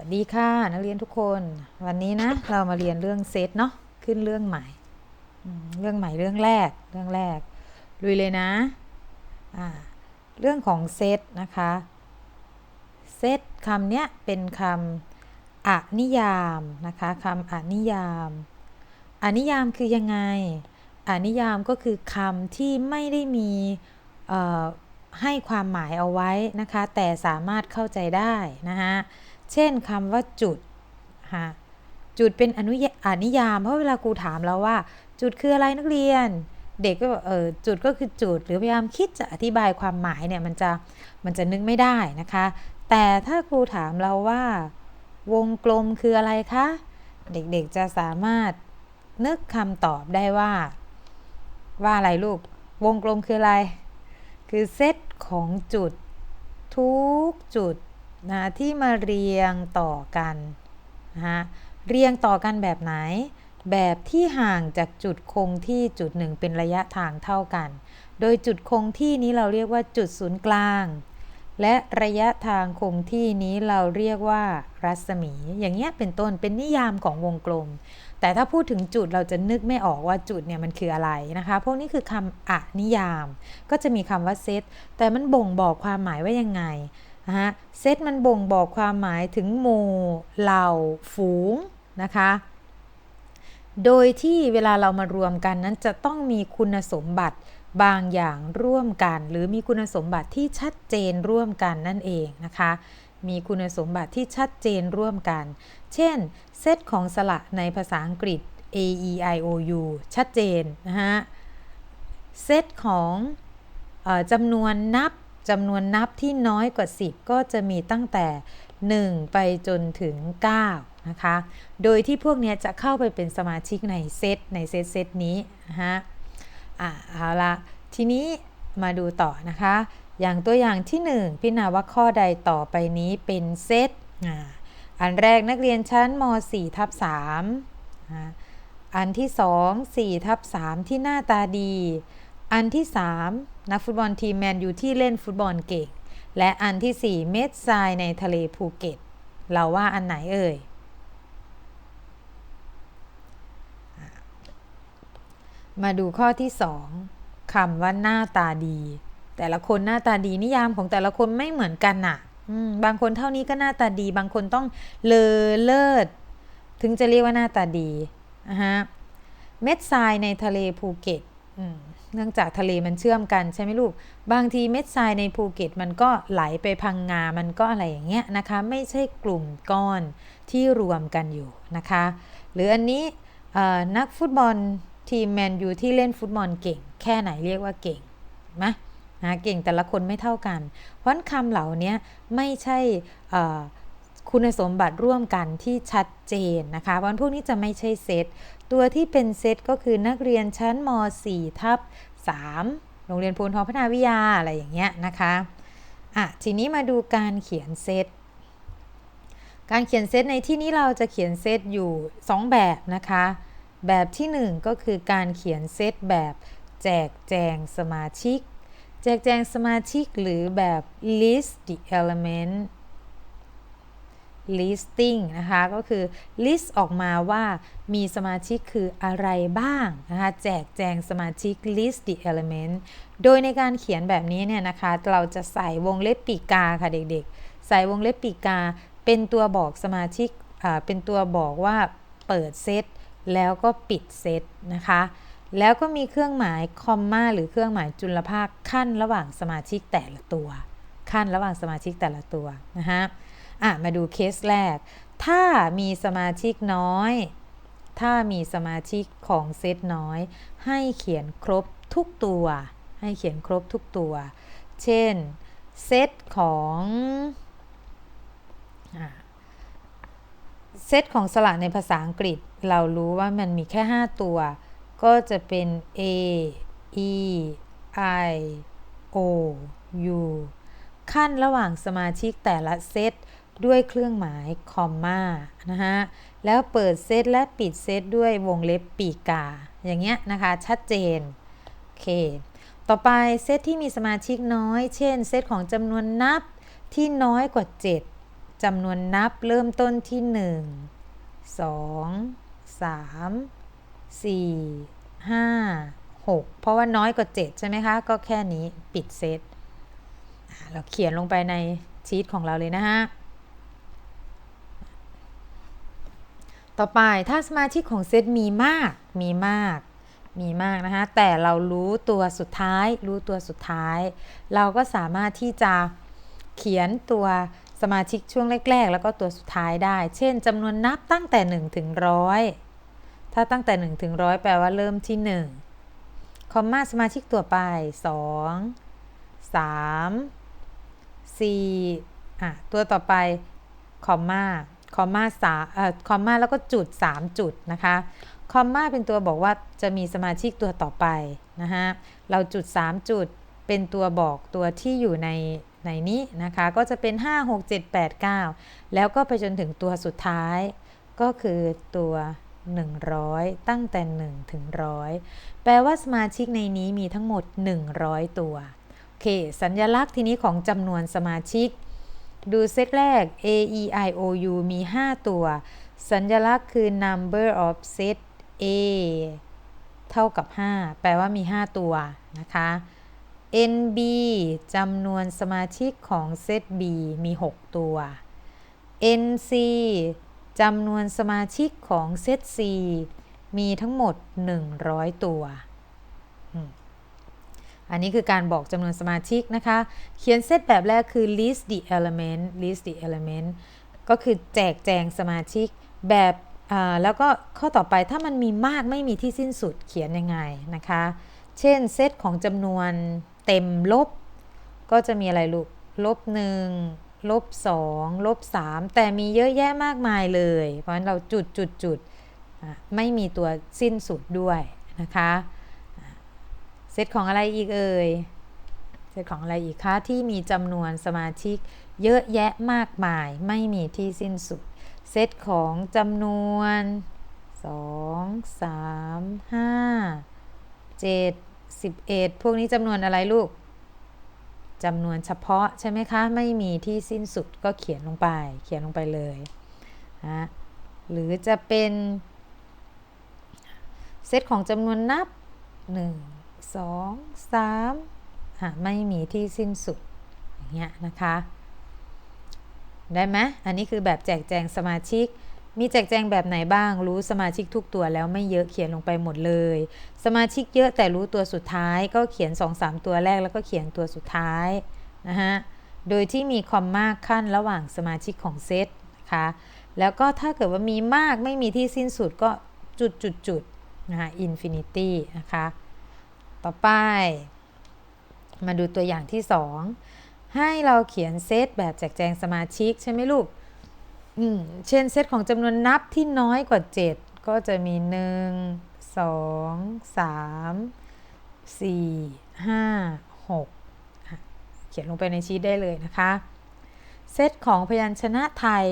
วัสดีค่ะนักเรียนทุกคน วันนี้นะเรามาเรียนเรื่องเซตเนาะขึ้นเรื่องใหม่ เรื่องใหม่เรื่องแรกเรื่องแรกลุยเลยนะอ่าเรื่องของเซตนะคะเซตคำเนี้ยเป็นคำอนิยามนะคะคำอนิยามอนิยามคือยังไงอนิยามก็คือคำที่ไม่ได้มีให้ความหมายเอาไว้นะคะแต่สามารถเข้าใจได้นะคะ เช่นคำว่าจุดฮะจุดเป็นอนุอนิยาม เพราะเวลาครูถามแล้วว่า จุดคืออะไรนักเรียน เด็กก็บอกเออจุดก็คือจุด หรือพยายามคิดจะอธิบายความหมายเนี่ยมันจะมันจะนึกไม่ได้นะคะ แต่ถ้าครูถามเราว่า วงกลมคืออะไรคะเด็กๆจะสามารถนึกคำตอบได้ว่า ว่าอะไรลูก วงกลมคืออะไร คือเซตของจุดทุกจุด นะที่มาเรียงต่อกันนะฮะเรียงต่อกันแบบไหน แบบที่ห่างจากจุดคงที่จุดหนึ่งเป็นระยะทางเท่ากัน โดยจุดคงที่นี้เราเรียกว่าจุดศูนย์กลาง และระยะทางคงที่นี้เราเรียกว่ารัศมี อย่างเงี้ยเป็นต้นเป็นนิยามของวงกลม แต่ถ้าพูดถึงจุดเราจะนึกไม่ออกว่าจุดเนี่ยมันคืออะไรนะคะ พวกนี้คือคำอนิยาม ก็จะมีคำว่าเซตแต่มันบ่งบอกความหมายว่ายังไง นะฮะเซตมันบ่งบอกความหมายถึงหมู่เหล่า ฝูงนะคะ โดยที่เวลาเรามารวมกันนั้นจะต้องมีคุณสมบัติบางอย่างร่วมกัน หรือมีคุณสมบัติที่ชัดเจนร่วมกันนั่นเองนะคะ มีคุณสมบัติที่ชัดเจนร่วมกัน เช่น เซตของสระในภาษาอังกฤษ a e i o u ชัดเจนนะฮะ เซตของอจำนวนนับ จำนวนนับที่น้อยกว่า 10 ก็จะมีตั้งแต่ 1 ไปจนถึง 9 นะคะ โดยที่พวกนี้จะเข้าไปเป็นสมาชิกในเซตในเซตเซตนี้นะฮะอะเอาละทีนี้มาดูต่อนะคะ อย่างตัวอย่างที่ 1 พิจารณาว่าข้อใดต่อไปนี้เป็นเซตอันแรกนักเรียนชั้นม .4 ทับ3อันที่ 2 4ทับ3ที่หน้าตาดี อันที่ 3 นักฟุตบอลทีมแมนยูที่เล่นฟุตบอลเก่ง และอันที่ 4 เม็ดทรายในทะเลภูเก็ต เราว่าอันไหนเอ่ย มาดูข้อที่ 2คำว่าหน้าตาดี แต่ละคนหน้าตาดีนิยามของแต่ละคนไม่เหมือนกันน่ะ บางคนเท่านี้ก็หน้าตาดี บางคนต้องเลอเลิศ ถึงจะเรียกว่าหน้าตาดีนะฮะ เม็ดทรายในทะเลภูเก็ตอืม เนื่องจากทะเลมันเชื่อมกันใช่ไหมลูก บางทีเม็ดทรายในภูเก็ตมันก็ไหลไปพังงา มันก็อะไรอย่างเงี้ยนะคะ ไม่ใช่กลุ่มก้อนที่รวมกันอยู่นะคะ หรืออันนี้นักฟุตบอลทีมแมนยูที่เล่นฟุตบอลเก่ง แค่ไหนเรียกว่าเก่งไหมนะเก่งแต่ละคนไม่เท่ากัน เพราะคำเหล่านี้ไม่ใช่ คุณสมบัติร่วมกันที่ชัดเจนนะคะวันพวกนี้จะไม่ใช่เซตตัวที่เป็นเซตก็คือนักเรียนชั้นม .4 ทับ3โรงเรียนพูนทองพัฒนาวิทยาอะไรอย่างเงี้ยนะคะอะทีนี้มาดูการเขียนเซตการเขียนเซตในที่นี้เราจะเขียนเซตอยู่ 2 แบบนะคะ แบบที่ 1 ก็คือการเขียนเซตแบบแจกแจงสมาชิก แจกแจงสมาชิกหรือแบบ list the element listing นะคะ ก็คือ list ออกมาว่ามีสมาชิกคืออะไรบ้างนะคะ แจกแจงสมาชิก list the element โดยในการเขียนแบบนี้เนี่ยนะคะ เราจะใส่วงเล็บปีกาค่ะเด็กๆ ใส่วงเล็บปีกา เป็นตัวบอกสมาชิกเป็นตัวบอกว่าเปิดเซตแล้วก็ปิดเซตนะคะ แล้วก็มีเครื่องหมายคอมมาหรือเครื่องหมายจุลภาคขั้นระหว่างสมาชิกแต่ละตัว ขั้นระหว่างสมาชิกแต่ละตัวนะคะ อะมาดูเคสแรก ถ้ามีสมาชิกน้อย ถ้ามีสมาชิกของเซตน้อย ให้เขียนครบทุกตัว ให้เขียนครบทุกตัว เช่น เซตของเซตของสระในภาษาอังกฤษ เรารู้ว่ามันมีแค่ 5 ตัว ก็จะเป็น A E I O U ขั้นระหว่างสมาชิกแต่ละเซต ด้วยเครื่องหมายคอมมานะฮะแล้วเปิดเซตและปิดเซตด้วยวงเล็บปีกา อย่างเงี้ยนะคะ ชัดเจน โอเค ต่อไปเซตที่มีสมาชิกน้อย เช่นเซตของจำนวนนับที่น้อยกว่า 7จำนวนนับเริ่มต้นที่ 1 2 3 4 5 6 เพราะว่าน้อยกว่า 7 ใช่ไหมคะ ก็แค่นี้ปิดเซตเราเขียนลงไปในชีตของเราเลยนะฮะ ต่อไปถ้าสมาชิกของเซตมีมาก มีมาก มีมากนะคะ แต่เรารู้ตัวสุดท้าย รู้ตัวสุดท้าย เราก็สามารถที่จะเขียนตัวสมาชิกช่วงแรก ๆ แล้วก็ตัวสุดท้ายได้ เช่นจำนวนนับตั้งแต่1ถึงร้อยถ้าตั้งแต่1ถึงร้อยแปลว่าเริ่มที่ 1 คอมมาสมาชิกตัวไป 2 3 4อะตัวต่อไปคอมมา คอมมาสาเอ่อคอมมาแล้วก็จุด 3 จุดนะคะคอมมาเป็นตัวบอกว่าจะมีสมาชิกตัวต่อไปนะฮะเราจุด 3 จุดเป็นตัวบอกตัวที่อยู่ในในนี้นะคะ ก็จะเป็น 5 6 7 8 9 แล้วก็ไปจนถึงตัวสุดท้าย ก็คือตัว 100 ตั้งแต่ 1 ถึง 100 แปลว่าสมาชิกในนี้มีทั้งหมด 100 ตัว โอเค สัญญลักษณ์ทีนี้ของจำนวนสมาชิก ดูเซตแรก A E I O U มี 5 ตัว สัญลักษณ์คือ number of set A เท่ากับ 5 แปลว่ามี 5 ตัวนะคะ NB จำนวนสมาชิกของเซต B มี 6 ตัว NC จำนวนสมาชิกของเซต C มีทั้งหมด 100 ตัว อันนี้คือการบอกจำนวนสมาชิกนะคะ เขียนเซตแบบแรกคือ list the element list the element ก็คือแจกแจงสมาชิกแบบแล้วก็ข้อต่อไปถ้ามันมีมากไม่มีที่สิ้นสุดเขียนยังไงนะคะ เช่นเซตของจำนวนเต็มลบ ก็จะมีอะไรลูกลบหนึ่งลบสองลบสามแต่มีเยอะแยะมากมายเลย เพราะฉะนั้นเราจุดจุดจุดไม่มีตัวสิ้นสุดด้วยนะคะ เซตของอะไรอีกเอ่ยเซตของอะไรอีกคะที่มีจำนวนสมาชิกเยอะแยะมากมายไม่มีที่สิ้นสุด เซตของจำนวน 2 3 5 7 11 พวกนี้จำนวนอะไรลูกจำนวนเฉพาะใช่ไหมคะ ไม่มีที่สิ้นสุดก็เขียนลงไป เขียนลงไปเลยนะหรือจะเป็น เซตของจำนวนนับ 1 2 3อะไม่มีที่สิ้นสุดอย่างเงี้ยนะคะ ได้ไหมอันนี้คือแบบแจกแจงสมาชิก มีแจกแจงแบบไหนบ้าง รู้สมาชิกทุกตัวแล้วไม่เยอะเขียนลงไปหมดเลย สมาชิกเยอะแต่รู้ตัวสุดท้ายก็เขียน 2-3 ตัวแรกแล้วก็เขียนตัวสุดท้ายนะฮะโดยที่มีคอมมาขั้นระหว่างสมาชิกของเซตนะคะแล้วก็ถ้าเกิดว่ามีมากไม่มีที่สิ้นสุดก็จุดจุดจุดนะคะอินฟินิตี้นะคะ ต่อไป มาดูตัวอย่างที่ 2 ให้เราเขียนเซตแบบแจกแจงสมาชิกใช่ไหมลูกอืมเช่นเซตของจำนวนนับที่น้อยกว่า 7 ก็จะมี 1 2 3 4 5 6 เขียนลงไปในชีตได้เลยนะคะ เซตของพยัญชนะไทย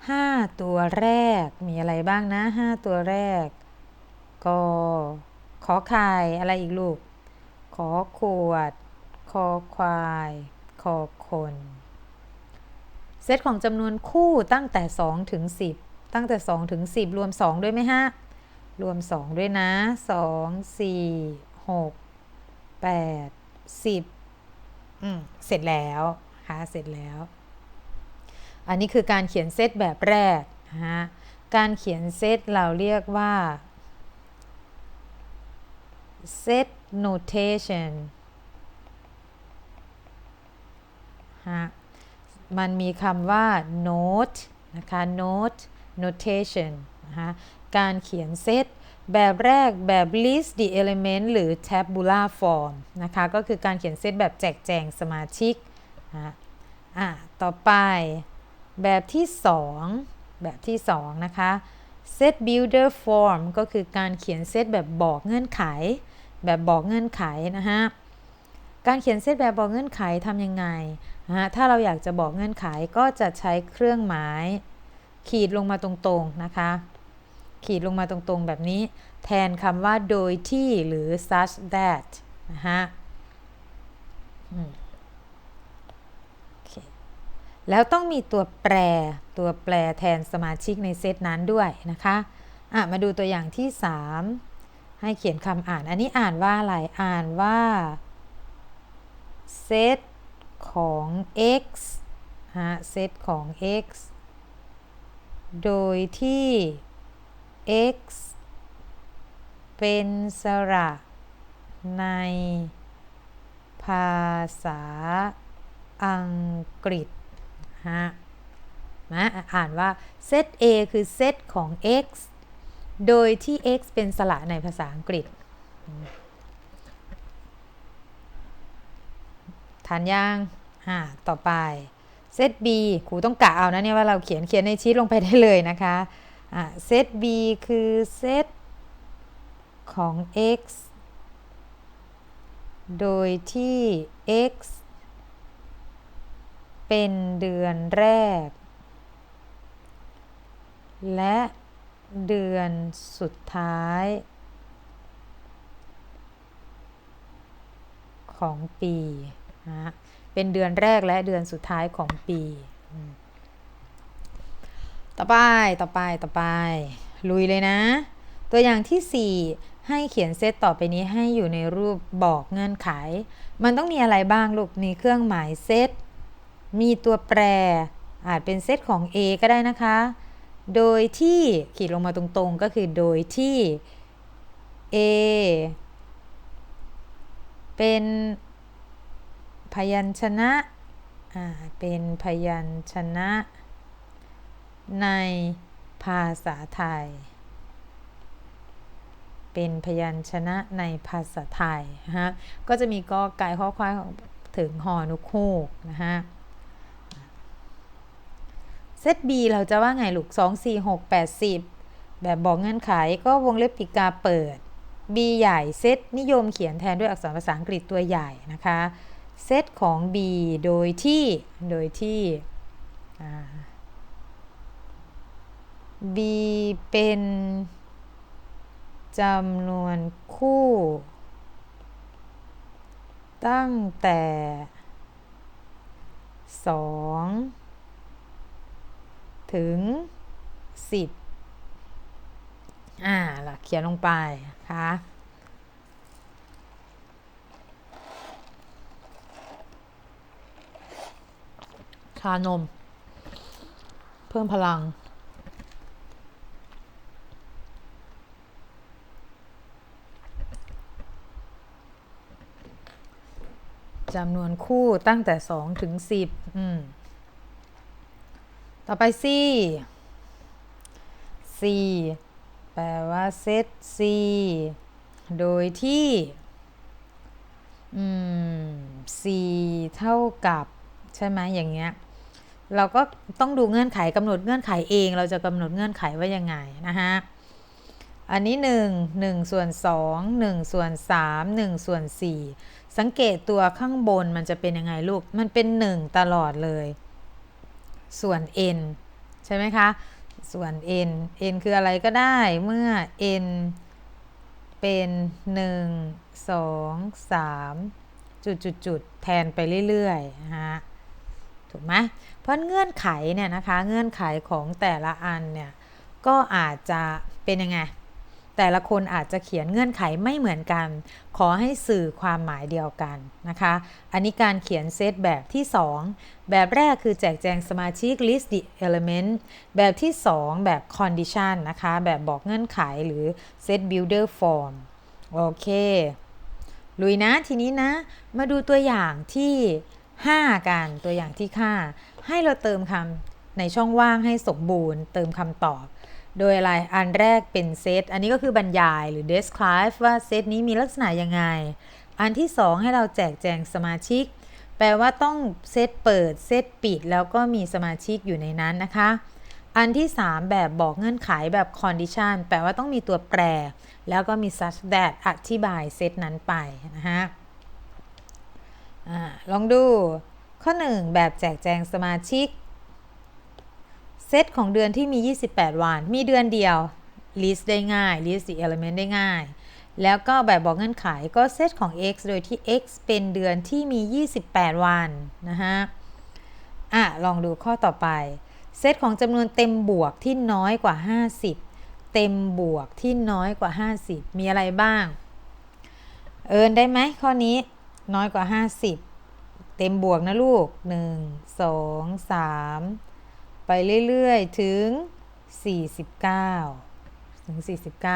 5 ตัวแรกมีอะไรบ้างนะ 5 ตัวแรกก็ ขอไข่อะไรอีกลูก ขอขวด คอควาย คอคน เซตของจำนวนคู่ตั้งแต่ 2 ถึง 10 ตั้งแต่ 2 ถึง 10 รวม 2 ด้วยไหมฮะ รวม 2 ด้วยนะ 2 4 6 8 10อืมเสร็จแล้วค่ะเสร็จแล้ว อันนี้คือการเขียนเซตแบบแรกนะฮะการเขียนเซตเราเรียกว่า set notation ฮะมันมีคำว่า note นะคะ note notation นะคะการเขียนเซตแบบแรกแบบ list the element หรือ tabular form นะคะ ก็คือการเขียนเซตแบบแจกแจงสมาชิกนะอะต่อไปแบบที่ 2 แบบที่ 2 นะคะ set builder form ก็คือการเขียนเซตแบบบอกเงื่อนไข แบบบอกเงื่อนไขนะฮะการเขียนเซตแบบบอกเงื่อนไขทำยังไงนะฮะถ้าเราอยากจะบอกเงื่อนไขก็จะใช้เครื่องหมาย ขีดลงมาตรงๆนะคะ ขีดลงมาตรงๆแบบนี้ แทนคำว่าโดยที่หรือ such that นะฮะแล้วต้องมีตัวแปรตัวแปรแทนสมาชิกในเซตนั้นด้วยนะคะ อะ มาดูตัวอย่างที่ 3 ให้เขียนคำอ่าน อันนี้อ่านว่าอะไร อ่านว่าเซตของ x ฮะ เซตของ x โดยที่ x เป็นสระในภาษาอังกฤษ ฮะ นะ อ่านว่าเซต A คือเซตของ x โดยที่ x เป็นสระในภาษาอังกฤษทานยังอ่าต่อไปเซต B ครูต้องกะเอานะเนี่ยว่าเราเขียนเขียนในชีตลงไปได้เลยนะคะอ่าเซต B คือเซตของ x โดยที่ x เป็นเดือนแรก และ เดือนสุดท้าย ของปีนะเป็นเดือนแรกและเดือนสุดท้ายของปี ต่อไป ต่อไป ต่อไป ลุยเลยนะ ตัวอย่างที่ 4 ให้เขียนเซตต่อไปนี้ให้อยู่ในรูปบอกเงื่อนไข มันต้องมีอะไรบ้างลูก มีเครื่องหมายเซต มีตัวแปร อาจเป็นเซตของ A ก็ได้นะคะ โดยที่ขีดลงมาตรงๆก็คือโดยที่ A เป็นพยัญชนะอ่าเป็นพยัญชนะในภาษาไทย เป็นพยัญชนะในภาษาไทยนะฮะก็จะมีกอไก่ข้อควายถึงหอนุคูกนะฮะ เซต B เราจะว่าไงลูก 2 4 6 8 10 แบบบอกเงื่อนไขก็วงเล็บปิกาเปิด B ใหญ่เซตนิยมเขียนแทนด้วยอักษรภาษาอังกฤษตัวใหญ่นะคะเซตของ B โดยที่โดยที่ B เป็นจำนวนคู่ ตั้งแต่ 2 ถึง 10 อ่าล่ะเขียนลงไปนะคะชานม เพิ่มพลัง จำนวนคู่ตั้งแต่ 2 ถึง 10 อืม ต่อไป C C แปลว่าเซต C โดยที่ อืม C เท่ากับ ใช่ไหมอย่างเงี้ย เราก็ต้องดูเงื่อนไขกำหนดเงื่อนไขเอง เราจะกำหนดเงื่อนไขว่ายังไงนะฮะอันนี้ 1 1 ส่วน 2 1 ส่วน 3 1 ส่วน 4 สังเกตตัวข้างบนมันจะเป็นยังไงลูก มันเป็น 1 ตลอดเลย ส่วน n ใช่ไหมคะ ส่วน n n คืออะไรก็ได้เมื่อ n เป็น 1 2 3 จุดจุดจุดแทนไปเรื่อยๆนะฮะถูกไหมเพราะเงื่อนไขเนี่ยนะคะ เงื่อนไขของแต่ละอันเนี่ย ก็อาจจะเป็นยังไง แต่ละคนอาจจะเขียนเงื่อนไขไม่เหมือนกัน ขอให้สื่อความหมายเดียวกันนะคะ อันนี้การเขียนเซตแบบที่ 2 แบบแรกคือแจกแจงสมาชิก list the element แบบที่ 2 แบบ condition นะคะ แบบบอกเงื่อนไขหรือ set builder form โอเค ลุยนะทีนี้นะ มาดูตัวอย่างที่ 5 กัน ตัวอย่างที่ค่าให้เราเติมคำในช่องว่างให้สมบูรณ์ เติมคำตอบ โดยอะไร อันแรกเป็นเซต อันนี้ก็คือบรรยายหรือ describe ว่าเซตนี้มีลักษณะยังไง อันที่ 2 ให้เราแจกแจงสมาชิก แปลว่าต้องเซตเปิด เซตปิด แล้วก็มีสมาชิกอยู่ในนั้นนะคะ อันที่ 3 แบบบอกเงื่อนไขแบบ condition แปลว่าต้องมีตัวแปร แล้วก็มี such that อธิบายเซตนั้นไปนะฮะลองดูข้อ 1 แบบแจกแจงสมาชิก เซตของเดือนที่มี 28 วัน มีเดือนเดียว list ได้ง่าย list the element ได้ง่าย แล้วก็แบบบอกเงื่อนไขก็เซตของ x โดยที่ x เป็นเดือนที่มี 28 วันนะฮะ อะ ลองดูข้อต่อไป เซตของจำนวนเต็มบวกที่น้อยกว่า 50 เต็มบวกที่น้อยกว่า 50 มีอะไรบ้าง เอินได้ไหมข้อนี้น้อยกว่า 50 เต็มบวกนะลูก 1 2 3 ไปเรื่อยๆ ถึง 49 ถึง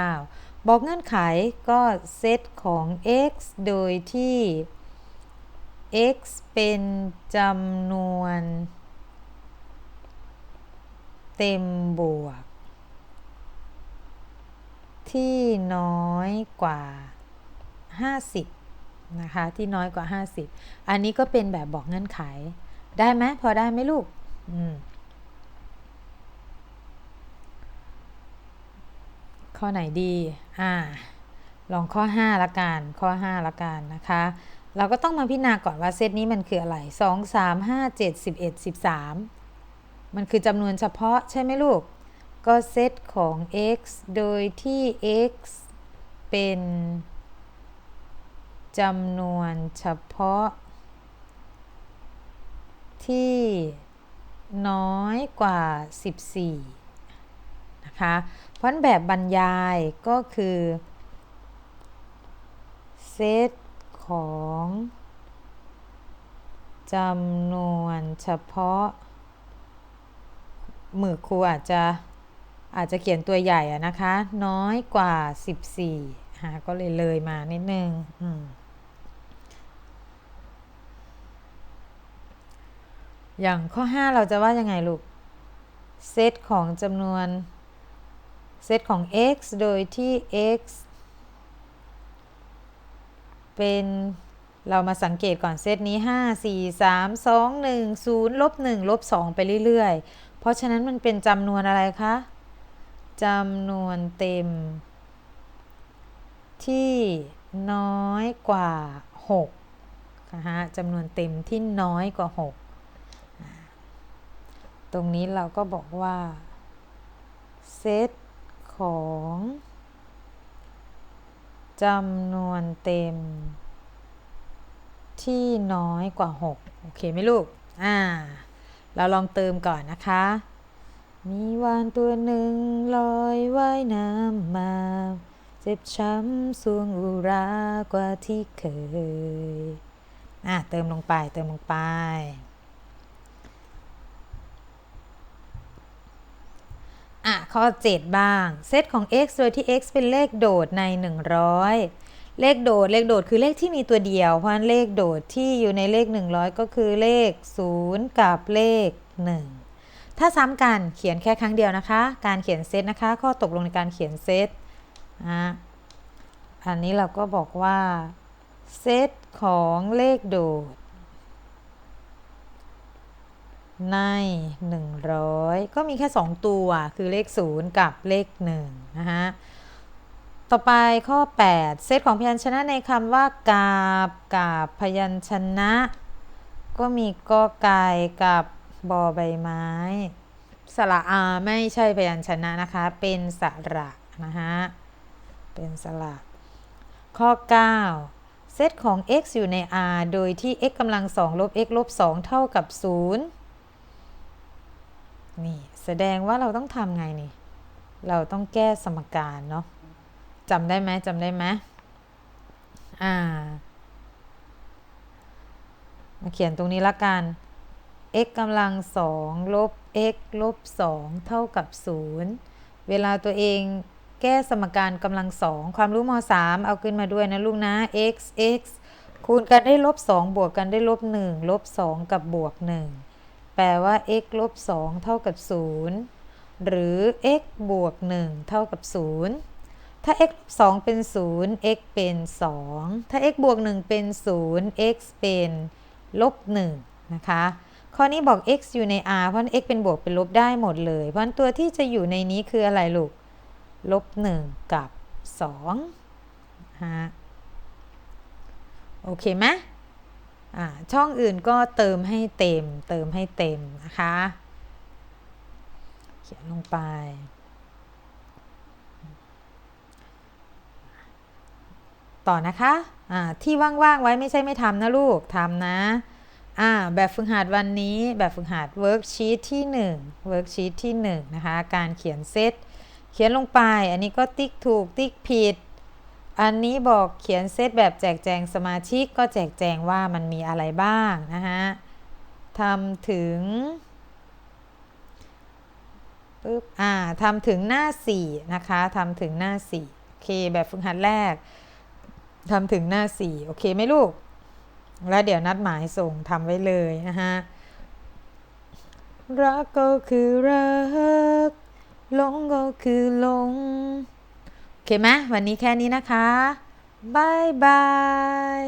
49 บอกเงื่อนไขก็เซตของ x โดยที่ x เป็นจำนวน เต็มบวก ที่น้อยกว่า 50 นะคะ ที่น้อยกว่า 50 อันนี้ก็เป็นแบบบอกเงื่อนไข ได้ไหมพอได้ไหมลูก อืม ข้อไหนดีอ่าลองข้อ5ละกันข้อ5ละกันนะคะ เราก็ต้องมาพิจารณาก่อนว่าเซตนี้มันคืออะไร 2 3 5 7 11 13 มันคือจำนวนเฉพาะใช่ไหมลูก ก็เซตของ x โดยที่ x เป็นจำนวนเฉพาะ ที่น้อยกว่า 14 นะคะเพราะแบบบรรยายก็คือเซตของจำนวนเฉพาะมือครูอาจจะอาจจะเขียนตัวใหญ่อะนะคะ น้อยกว่า 14ฮะก็เลยเลยมานิดนึงอืมอย่างข้อ 5 เราจะว่ายังไงลูก เซตของจำนวน เซตของ x โดยที่ x เป็นเรามาสังเกตก่อนเซตนี้ 5 4 3 2 1 0ลบ1ลบ2ไปเรื่อยๆ เพราะฉะนั้นมันเป็นจำนวนอะไรคะจำนวนเต็ม ที่น้อยกว่า6นะคะจำนวนเต็มที่น้อยกว่า 6 ตรงนี้เราก็บอกว่าเซต ของจำนวนเต็ม ที่น้อยกว่า 6 โอเคไหมลูก อ่า เราลองเติมก่อนนะคะ มีวานตัวหนึ่งลอยว่ายน้ำมา เจ็บช้ำสวงอุรากว่าที่เคย อะเติมลงไปเติมลงไป อะข้อ 7 บ้าง เซตของ x โดยที่ x เป็นเลขโดดใน 100 เลขโดดเลขโดดคือเลขที่มีตัวเดียว เพราะฉะนั้นเลขโดดที่อยู่ในเลข 100 ก็คือเลข 0 กับเลข 1 ถ้าซ้ำกันเขียนแค่ครั้งเดียวนะคะ การเขียนเซตนะคะ ข้อตกลงในการเขียนเซตอะอันนี้เราก็บอกว่า เซตของเลขโดด ใน 100 ก็มีแค่ 2 ตัวคือเลข 0 กับเลข1นะฮะต่อไปข้อ 8 เซตของพยัญชนะในคำว่ากาบกาบพยัญชนะ ก็มีกอไก่กับบอใบไม้ สระอาไม่ใช่พยัญชนะนะคะ เป็นสระนะฮะเป็นสระข้อ 9 เซตของ x อยู่ใน r โดยที่ x กำลัง2ลบ x ลบ2เท่ากับ 0 นี่แสดงว่าเราต้องทำไงนี่ เราต้องแก้สมการเนาะจำได้ไหมจำได้ไหมอ่า มาเขียนตรงนี้ละกัน x กำลัง2ลบ x ลบ2เท่ากับ0เวลาตัวเองแก้สมการกำลังสองความรู้ม .3 เอาขึ้นมาด้วยนะลูกนะ x x คูณกันได้ลบ2บวกกันได้ลบ1ลบ2กับบวก1 แปลว่า x ลบ2เท่ากับ 0 หรือ x บวก 1 เท่ากับ 0 ถ้า x ลบ2เป็น 0 x เป็น 2 ถ้า x บวก 1 เป็น 0 x เป็นลบ1นะคะ ข้อนี้บอก x อยู่ใน r เพราะ x เป็นบวกเป็นลบได้หมดเลย เพราะตัวที่จะอยู่ในนี้คืออะไรลูก ลบ 1 กับ2ฮะโอเคไหม ช่องอื่นก็เติมให้เต็ม เติมให้เต็มนะคะ เขียนลงไป ต่อนะคะอ่าที่ว่างๆไว้ไม่ใช่ไม่ทำนะลูกทำนะอ่าแบบฝึกหัดวันนี้แบบฝึกหัดเวิร์กชีตที่1เวิร์กชีตที่1นะคะ การเขียนเซตเขียนลงไป อันนี้ก็ติ๊กถูกติ๊กผิด อันนี้บอกเขียนเซตแบบแจกแจงสมาชิกก็แจกแจงว่ามันมีอะไรบ้างนะคะทำถึงปึ๊บอ่าทำถึงหน้า 4 นะคะทำถึงหน้า 4 โอเค แบบฝึกหัดแรกทำถึงหน้า 4 โอเคไหมลูก แล้วเดี๋ยวนัดหมายส่งทำไว้เลยนะคะรักก็คือรักหลงก็คือหลง โอเคไหมวันนี้แค่นี้นะคะบายบาย